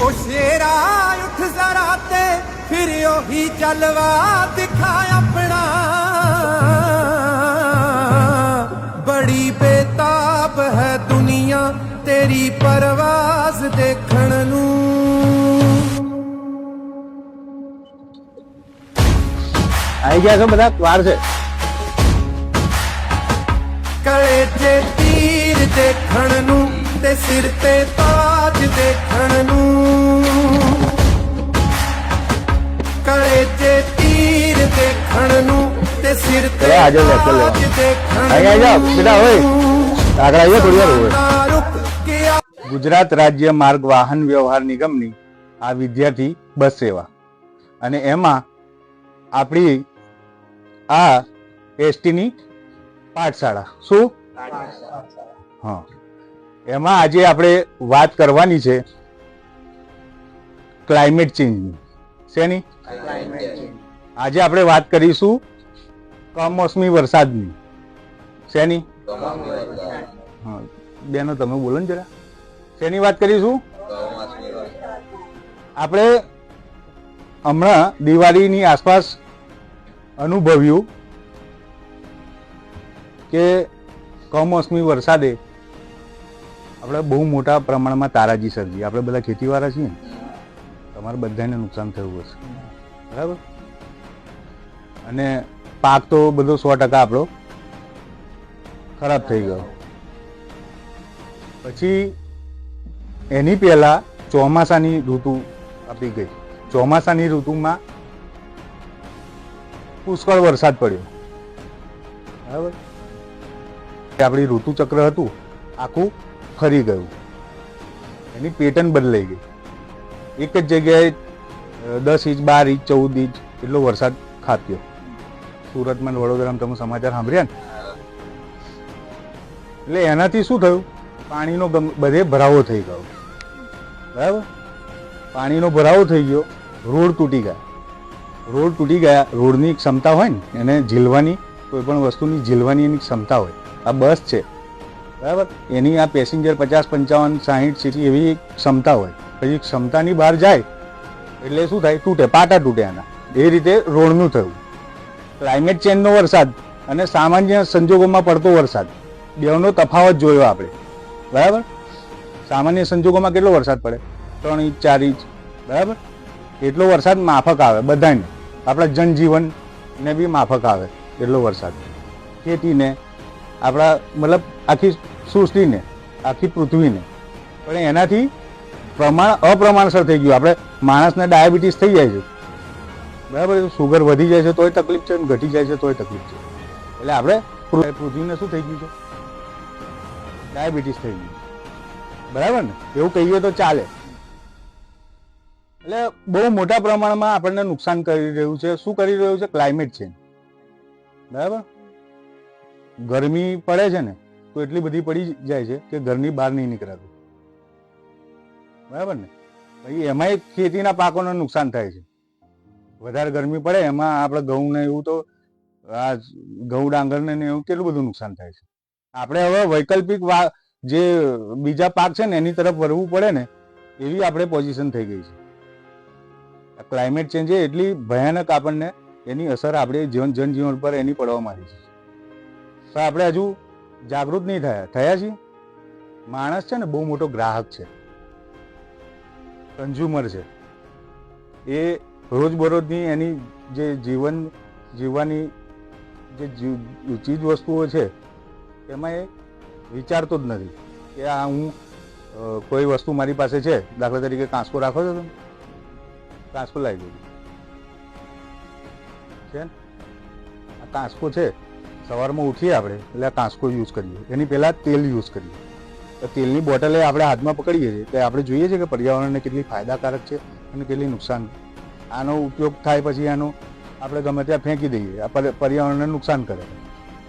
ਉਹ ਸ਼ੇਰਾ ਉੱਠ ਜ਼ਰਾ ਤੇ ਫਿਰ ਉਹੀ ਜਲਵਾ ਦਿਖਾ ਆਪਣਾ ਬੜੀ ਬੇਤਾਬ ਹੈ ਦੁਨੀਆ ਤੇਰੀ ਪਰਵਾਜ਼ ਦੇਖਣ ਨੂੰ આવી ગયા છો બધા વાર છે ਕਲੇ ਤੇ ਤੀਰ ਦੇਖਣ ਨੂੰ ਦੇ ਸਿਰ ਤੇ ਤਾਜ ਦੇਖਣ ਨੂੰ। ਕਰੇ ਤੇ ਤੀਰ ਦੇਖਣ ਨੂੰ ਤੇ ਸਿਰ ਤੇ ਤਾਜ ਦੇਖਣ ਆ ਜਾ ਬੇਟਾ ਓਏ। આગળ આવ્યો થોડી વાર હોય ગુજરાત રાજ્ય માર્ગ વાહન વ્યવહાર નિગમની આ વિદ્યાર્થી બસ સેવા. અને એમાં આપણી આ એસટીની પાઠશાળા. શું? હા. એમાં આજે આપણે વાત કરવાની છે ક્લાઇમેટ ચેન્જની શેની આજે આપણે વાત કરીશું કમોસમી વરસાદની. શેની બેનો, તમે બોલો ને જરા. શેની વાત કરીશું? આપણે હમણાં દિવાળીની આસપાસ અનુભવ્યું કે કમોસમી વરસાદે આપણે બહુ મોટા પ્રમાણમાં તારાજી સર્જી આપણે બધા ખેતીવાળા છીએ તમારે બધાને નુકસાન થયું હશે. બરાબર? અને પાક તો બધો સો ટકા આપણો ખરાબ થઈ ગયો. પછી એની પહેલાં ચોમાસાની ઋતુ આપી ગઈ. ચોમાસાની ઋતુમાં પુષ્કળ વરસાદ પડ્યો. બરાબર? આપણી ઋતુચક્ર હતું. આખું ફરી ગયું. એની પેટર્ન બદલાઈ ગઈ. એક જ જગ્યાએ દસ ઇંચ, બાર ઇંચ, ચૌદ ઇંચ એટલો વરસાદ ખાત્યો સુરતમાં વડોદરામાં તમે સમાચાર સાંભળ્યા ને? એટલે એનાથી શું થયું? પાણીનો બધે ભરાવો થઈ ગયો. બરાબર? પાણીનો ભરાવો થઈ ગયો, રોડ તૂટી ગયા. રોડ તૂટી ગયા, રોડની ક્ષમતા હોય ને, એને ઝીલવાની, કોઈ પણ વસ્તુની ઝીલવાની એની ક્ષમતા હોય. આ બસ છે. બરાબર? એની આ પેસેન્જર પચાસ, પંચાવન, સાહીઠ સીટી એવી ક્ષમતા હોય. પછી ક્ષમતાની બહાર જાય, એટલે શું થાય? તૂટે, પાટા તૂટે એના એ રીતે રોડનું થયું. ક્લાઇમેટ ચેન્જનો વરસાદ અને સામાન્ય સંજોગોમાં પડતો વરસાદ. બેનો તફાવત જોયો આપણે. બરાબર? સામાન્ય સંજોગોમાં કેટલો વરસાદ પડે? ત્રણ ઇંચ, ચાર ઇંચ. બરાબર? એટલો વરસાદ માફક આવે બધાને. આપણા જનજીવનને બી માફક આવે એટલો વરસાદ. ખેતીને આપણા, મતલબ આખી સૃષ્ટિને, આખી પૃથ્વીને. પણ એનાથી પ્રમાણ અપ્રમાણસર થઈ ગયું. આપણે માણસને ડાયાબિટીસ થઈ જાય છે. બરાબર સુગર વધી જાય છે, તોય તકલીફ છે ઘટી જાય છે, તોય તકલીફ છે. એટલે આપણે પૃથ્વીને શું થઈ ગયું છે? ડાયાબિટીસ થઈ ગયું. બરાબર ને? એવું કહીએ તો ચાલે. એટલે બહુ મોટા પ્રમાણમાં આપણને નુકસાન કરી રહ્યું છે. શું કરી રહ્યું છે? ક્લાઇમેટ ચેન્જ બરાબર? ગરમી પડે છે ને, તો એટલી બધી પડી જાય છે કે ઘરની બહાર નહીં નીકળાતું. બરાબર ને? પછી એમાંય ખેતીના પાકોને નુકસાન થાય છે. વધારે ગરમી પડે, એમાં આપણે ઘઉં ને એવું તો, આ ઘઉં ડાંગરને ને એવું કેટલું બધું નુકસાન થાય છે. આપણે હવે વૈકલ્પિક જે બીજા પાક છે ને, એની તરફ વળવું પડે ને, એવી આપણે પોઝિશન થઈ ગઈ છે. ક્લાઇમેટ ચેન્જ એટલી ભયાનક આપણને એની અસર આપણે જીવન, જનજીવન પર એની પડવા માંડી છે. તો આપણે હજુ જાગૃત નહીં થયા. થયા છીએ? માણસ છે ને બહુ મોટો ગ્રાહક છે. કન્ઝ્યુમર છે. એ રોજબરોજની એની જે જીવન, જીવવાની જે ચીજ વસ્તુઓ છે, એમાં એ વિચારતો જ નથી કે આ હું કોઈ વસ્તુ મારી પાસે છે. દાખલા તરીકે કાંસકો રાખો છો તમે? કાંસકો લાવી દઉં છે આ કાંસકો છે. સવારમાં ઉઠીએ આપણે, એટલે કાંસકો યુઝ કરીએ. એની પહેલાં તેલ યુઝ કરીએ. તો તેલની બોટલે આપણે હાથમાં પકડીએ છીએ, તો આપણે જોઈએ છીએ કે પર્યાવરણને કેટલી ફાયદાકારક છે અને કેટલી નુકસાન આનો ઉપયોગ થાય પછી આનો આપણે ગમે ત્યાં ફેંકી દઈએ, આ પર્ય- પર્યાવરણને નુકસાન કરે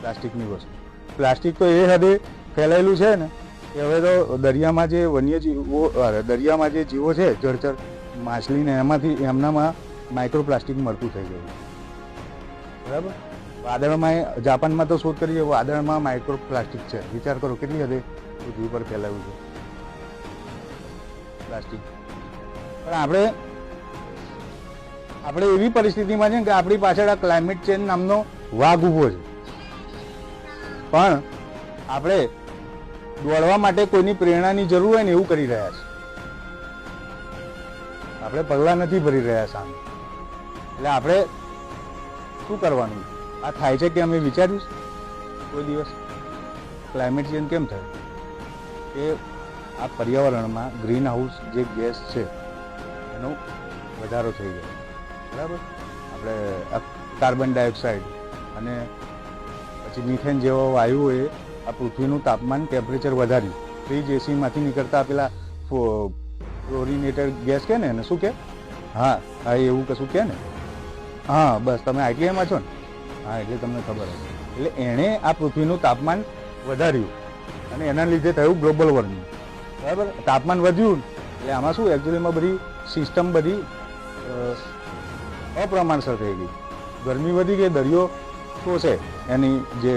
પ્લાસ્ટિકની વસ્તુ. પ્લાસ્ટિક તો એ હદે ફેલાયેલું છે ને, કે હવે તો દરિયામાં જે વન્યજીવો જીવો દરિયામાં જે જીવો છે, જળચર માછલીને એમાંથી, એમનામાં માઇક્રોપ્લાસ્ટિક મળતું થઈ ગયું. બરાબર? વાદળમાં જાપાનમાં તો શોધ કરી વાદળમાં માઇક્રોપ્લાસ્ટિક છે. વિચાર કરો, કેટલી હદે પૃથ્વી પર ફેલાયું છે? પ્લાસ્ટિક. પણ આપણે આપણે એવી પરિસ્થિતિમાં છે કે આપણી પાછળ આ ક્લાઇમેટ ચેન્જ નામનો વાઘ ઊભો છે. પણ આપણે દોડવા માટે કોઈની પ્રેરણાની જરૂર હોય ને એવું કરી રહ્યા છે. આપણે પગલાં નથી ભરી રહ્યા સામે. એટલે આપણે શું કરવાનું? આ થાય છે કે અમે વિચાર્યું છે? કોઈ દિવસ ક્લાઇમેટ ચેન્જ કેમ થયું? કે આ પર્યાવરણમાં ગ્રીન હાઉસ જે ગેસ છે, એનો વધારો થઈ ગયો. બરાબર? આપણે કાર્બન ડાયોક્સાઇડ અને પછી મિથેન જેવા એ આ પૃથ્વીનું તાપમાન ટેમ્પરેચર વધાર્યું. ફ્રીજ એસીમાંથી નીકળતા પેલા ક્લોરિનેટર ગેસ કે ને એને? શું કે? હા હા, એવું કશું કે ને? હા, બસ, તમે આઈટીઆઈમાં છો ને? હા, એટલે તમને ખબર હશે. એટલે એણે આ પૃથ્વીનું તાપમાન વધાર્યું અને એના લીધે થયું ગ્લોબલ વોર્મિંગ. બરાબર? તાપમાન વધ્યું, એટલે આમાં શું એકચ્યુઅલીમાં બધી સિસ્ટમ બધી અપ્રમાણસર થઈ ગઈ. ગરમી વધી ગઈ, દરિયો શોષે. એની જે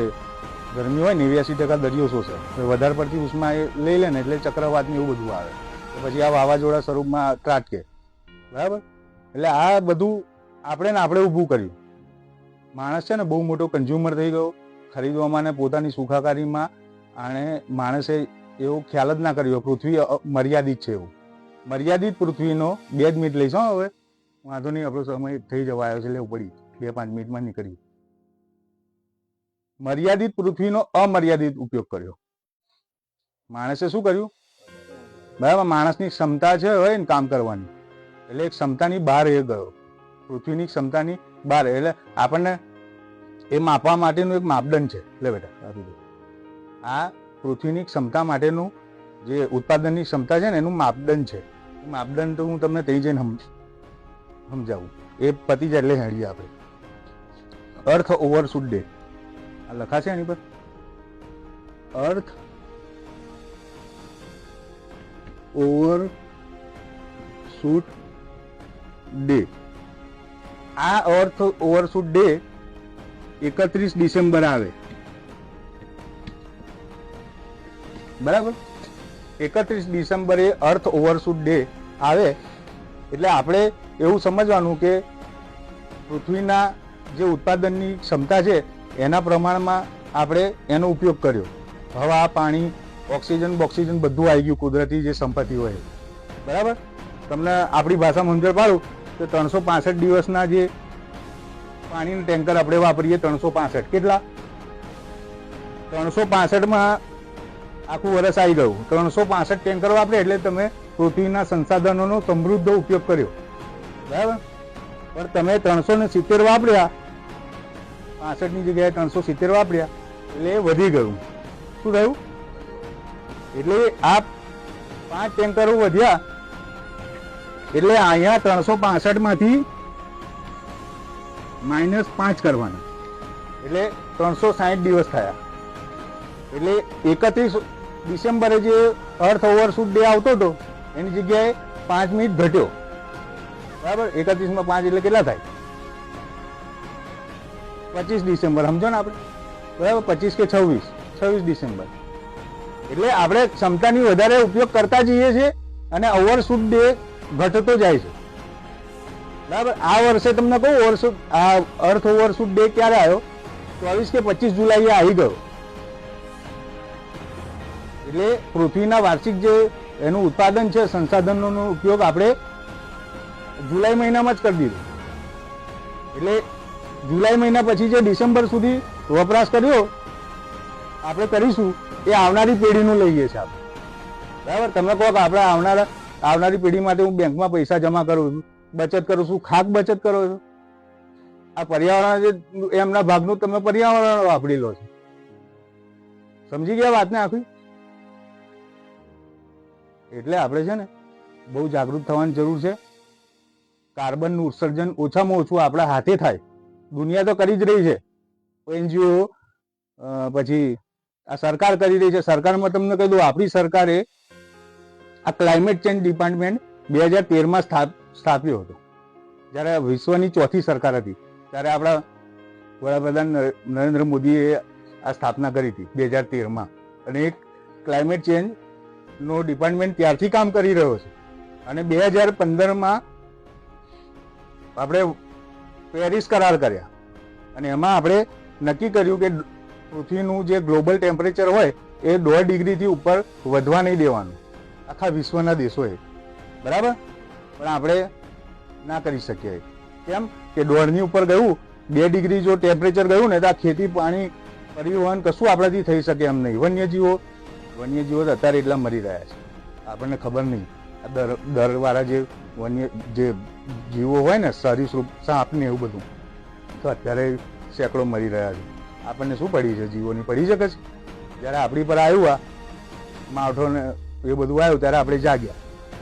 ગરમી હોય નેવ્યાસી ટકા દરિયો શોષે. વધારે પડતી ઉષ્મા એ લઈ લે ને, એટલે ચક્રવાતને એવું બધું આવે. પછી આ વાવાઝોડા સ્વરૂપમાં ત્રાટકે. બરાબર? એટલે આ બધું આપણે ને આપણે ઊભું કર્યું. માણસ છે ને બહુ મોટો કન્ઝ્યુમર થઈ ગયો. ખરીદવામાં ને પોતાની સુખાકારીમાં અને માણસે એવો ખ્યાલ જ ના કર્યો. પૃથ્વી મર્યાદિત છે એવું. મર્યાદિત પૃથ્વીનો બે જ મિનિટ લઈશ હવે. વાંધો નહીં, આપણો સમય થઈ જવા આવ્યો છે, લેવું પડી. બે પાંચ મિનિટમાં નીકળી મર્યાદિત પૃથ્વીનો અમર્યાદિત ઉપયોગ કર્યો. માણસે શું કર્યું? બરાબર, માણસની ક્ષમતા છે હોય ને કામ કરવાની. એટલે ક્ષમતાની બહાર એ ગયો. પૃથ્વીની ક્ષમતાની બહાર એટલે આપણને એ માપવા માટેનું એક માપદંડ છે. લે બેટા, આ પૃથ્વીની ક્ષમતા માટેનું જે ઉત્પાદનની ક્ષમતા છે ને, એનું માપદંડ છે. માપદંડ તો હું તમને ત્યાં જઈને સમ- સમજાવું. એ પતી જાય એટલે હેડીએ આપણે અર્થ ઓવરશૂટ ડે. આ લખાશે એની પર? Earth Overshoot Day. આ અર્થ ઓવરશૂટ ડે એકત્રીસ ડિસેમ્બર આવે. બરાબર? એકત્રીસ ડિસેમ્બરે અર્થ ઓવરશૂટ ડે આવે. એટલે આપણે એવું સમજવાનું કે પૃથ્વીના જે ઉત્પાદનની ક્ષમતા છે, એના પ્રમાણમાં આપણે એનો ઉપયોગ કર્યો. હવા, પાણી, ઓક્સિજન, બોક્સિજન બધું આવી ગયું કુદરતી જે સંપત્તિ હોય. બરાબર? તમને આપણી ભાષામાં સમજણ પાડું? કે ત્રણસો પાસઠ દિવસના જે પાણીનું ટેન્કર આપણે વાપરીએ ત્રણસો પાસઠ. કેટલા? ત્રણસો પાસઠમાં આખું વર્ષ આવી ગયું. ત્રણસો પાસઠ ટેન્કર વાપરે એટલે તમે પૃથ્વીના સંસાધનોનો સમૃદ્ધ ઉપયોગ કર્યો. બરાબર? પણ તમે ત્રણસો ને સિત્તેર વાપર્યા. પાસઠની જગ્યાએ ત્રણસો સિત્તેર વાપર્યા. એટલે વધી ગયું. શું થયું? એટલે આ પાંચ ટેન્કરો વધ્યા. એટલે અહીંયા ત્રણસો પાસઠમાંથી માઇનસ પાંચ કરવાના. એટલે ત્રણસો સાહીઠ દિવસ થયા. એટલે એકત્રીસ ડિસેમ્બરે જે અર્થ ઓવરશૂટ ડે આવતો હતો, એની જગ્યાએ પાંચ મિનિટ ઘટ્યો. બરાબર? એકત્રીસમાં પાંચ એટલે કેટલા થાય? પચીસ ડિસેમ્બર, સમજો ને આપણે. બરાબર? પચીસ કે છવ્વીસ? છવ્વીસ ડિસેમ્બર. એટલે આપણે ક્ષમતાની વધારે ઉપયોગ કરતા જઈએ છીએ અને ઓવરશૂટ ડે ઘટતો જાય છે. બરાબર? આ વર્ષે તમને કહું ઓવરશૂટ આ અર્થ ઓવરશૂટ ડે ક્યારે આવ્યો? ચોવીસ કે પચીસ જુલાઈએ આવી ગયો. એટલે પૃથ્વીના વાર્ષિક જે એનું ઉત્પાદન છે, સંસાધનોનો ઉપયોગ આપણે જુલાઈ મહિનામાં જ કરી દીધો. એટલે જુલાઈ મહિના પછી જે ડિસેમ્બર સુધી વપરાશ કર્યો, આપણે કરીશું, એ આવનારી પેઢીનું લઈએ છીએ આપણે. બરાબર? તમે કહો કે આપણે આવનારા આવનારી પેઢી માટે હું બેંકમાં પૈસા જમા કરું છું, બચત કરું છું, ખાક બચત કરો છો. આ પર્યાવરણ જે એમના ભાગનું તમે પર્યાવરણ વાપરી લો છો. સમજી ગયા વાતને આખી? એટલે આપણે છે ને બહુ જાગૃત થવાની જરૂર છે. કાર્બનનું ઉત્સર્જન ઓછામાં ઓછું આપણા હાથે થાય. દુનિયા તો કરી જ રહી છે. એનજીઓ પછી આ સરકાર કરી રહી છે. સરકારમાં તમને કહી દઉં, આપણી સરકારે આ ક્લાઇમેટ ચેન્જ ડિપાર્ટમેન્ટ બે હજાર તેરમાં સ્થાપ્યો હતો. જ્યારે વિશ્વની ચોથી સરકાર હતી, ત્યારે આપણા વડાપ્રધાન નરેન્દ્ર મોદીએ આ સ્થાપના કરી હતી, બે હજાર તેરમાં. અને એક ક્લાઇમેટ ચેન્જનો ડિપાર્ટમેન્ટ ત્યારથી કામ કરી રહ્યો છે. અને બે હજાર પંદરમાં આપણે પેરિસ કરાર કર્યા. અને એમાં આપણે નક્કી કર્યું કે પૃથ્વીનું જે ગ્લોબલ ટેમ્પરેચર હોય, એ દોઢ ડિગ્રીથી ઉપર વધવા નહીં દેવાનું. આખા વિશ્વના દેશોએ. બરાબર? પણ આપણે ના કરી શકીએ. કેમ? કે દોઢની ઉપર ગયું, બે ડિગ્રી જો ટેમ્પરેચર ગયું ને તો આ ખેતી પાણી પરિવહન કશું આપણાથી થઈ શકે એમ નહીં. વન્યજીવો વન્યજીવો તો અત્યારે એટલા મરી રહ્યા છે. આપણને ખબર નહીં. આ દર દરવાળા જે વન્ય, જે જીવો હોય ને સરીસૃપ સાપ ને એવું બધું, તો અત્યારે સેંકડો મરી રહ્યા છે. આપણને શું પડી છે? જીવોની પડી શકે છે? જ્યારે આપણી પર આવ્યું આ માવઠો ને એ બધું આવ્યું ત્યારે આપણે જાગ્યા.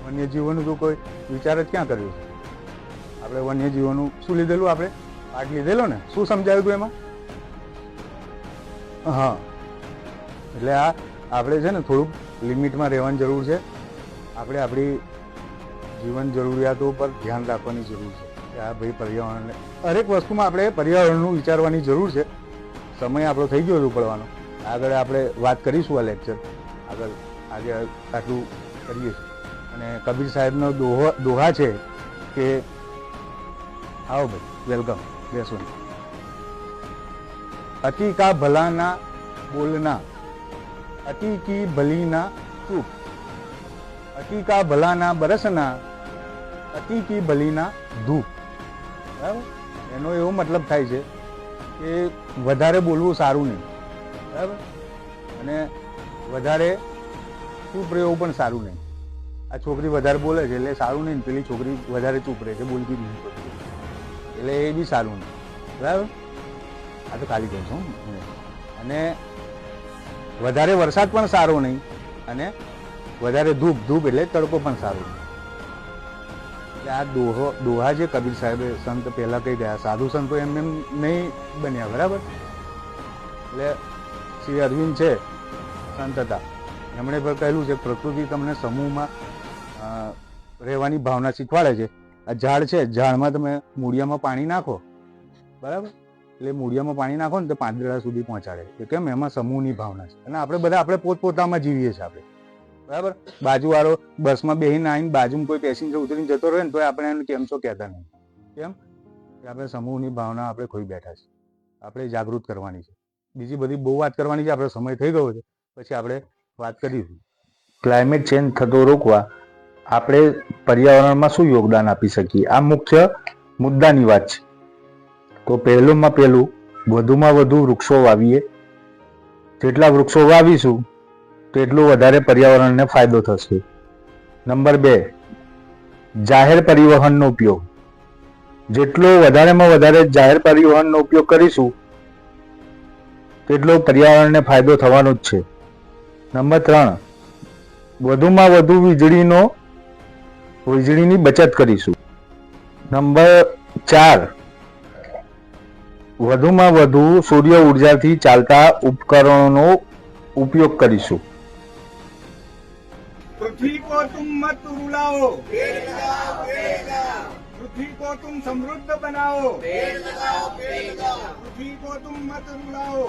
વન્યજીવોનું તો કોઈ વિચાર જ ક્યાં કર્યો છે? આપણે વન્યજીવોનું શું લીધેલું આપણે? પાઠ લીધેલો ને? શું સમજાયું હતું એમાં? હા. એટલે આ આપણે છે ને થોડુંક લિમિટમાં રહેવાની જરૂર છે. આપણે આપણી જીવન જરૂરિયાતો પર ધ્યાન રાખવાની જરૂર છે. આ ભાઈ પર્યાવરણને દરેક વસ્તુમાં આપણે પર્યાવરણનું વિચારવાની જરૂર છે. સમય આપણો થઈ ગયો છે ઉપડવાનો. આગળ આપણે વાત કરીશું આ લેક્ચર આગળ આજે આટલું કરીએ. અને કબીર સાહેબનો દોહા દોહા છે કે આવો ભાઈ, વેલકમ, બેસો અતિ કા ભલાના બોલના, અતિ કી ભલીના ચૂપ. અતિ કા ભલાના બરસના, અતિ કી ભલીના ધૂપ. બરાબર? એનો એવો મતલબ થાય છે કે વધારે બોલવું સારું નહીં. બરાબર? અને વધારે ચૂપ રહેવું પણ સારું નહીં. આ છોકરી વધારે બોલે છે એટલે સારું નહીં પેલી છોકરી વધારે ચૂપ રહે છે, બોલતી નહીં એટલે એ બી સારું નહીં. બરાબર? આ તો ખાલી કહું છું અને વધારે વરસાદ પણ સારો નહીં અને વધારે ધૂપ ધૂપ એટલે તડકો પણ સારો નહીં. એટલે આ દોહો, દોહા જે કબીર સાહેબે સંત પહેલાં કહી ગયા, સાધુ સંતો એમ એમ નહીં બન્યા, બરાબર? એટલે શ્રી અરવિંદ છે, સંત હતા. એમણે પણ કહેલું છે, પ્રકૃતિ તમને સમૂહમાં રહેવાની ભાવના શીખવાડે છે. આ ઝાડ છે, ઝાડમાં તમે મૂળિયામાં પાણી નાખો. બરાબર? એટલે મૂળિયામાં પાણી નાખો ને તો પાંદડા સુધી પહોંચાડે કે કેમ? એમાં સમૂહની ભાવના છે. અને આપણે બધા, આપણે પોતપોતામાં જીવીએ છીએ આપણે. બરાબર? બાજુવાળો બસમાં બેહીને આવીને બાજુમાં કોઈ પેસેન્જર ઉતરીને જતો રહે ને તો આપણે એને કેમ છો કહેતા નહીં. કેમ? કે આપણે સમૂહની ભાવના આપણે ખોઈ બેઠા છે આપણે જાગૃત કરવાની છે. બીજી બધી બહુ વાત કરવાની છે. આપણે સમય થઈ ગયો છે. પછી આપણે વાત કરીશું ક્લાઇમેટ ચેન્જ થતો રોકવા આપણે પર્યાવરણમાં શું યોગદાન આપી શકીએ? આ મુખ્ય મુદ્દાની વાત છે. તો પહેલુંમાં પહેલું, વધુમાં વધુ વૃક્ષો વાવીએ. જેટલા વૃક્ષો વાવીશું, તેટલું વધારે પર્યાવરણને ફાયદો થશે. નંબર બે, જાહેર પરિવહનનો ઉપયોગ. જેટલો વધારેમાં વધારે જાહેર પરિવહનનો ઉપયોગ કરીશું, તેટલો પર્યાવરણને ફાયદો થવાનો જ છે. નંબર ત્રણ. વધુમાં વધુ વીજળીનો, વીજળીની બચત કરીશું. નંબર ચાર. વધુમાં વધુ સૂર્ય ઉર્જાથી ચાલતા ઉપકરણોનો ઉપયોગ કરીશું. પૃથ્વી કો તુમ મત રૂલાઓ પૃથ્વી કો તુમ સમૃદ્ધ બનાવો. પૃથ્વી કો તુમ મત રૂલાઓ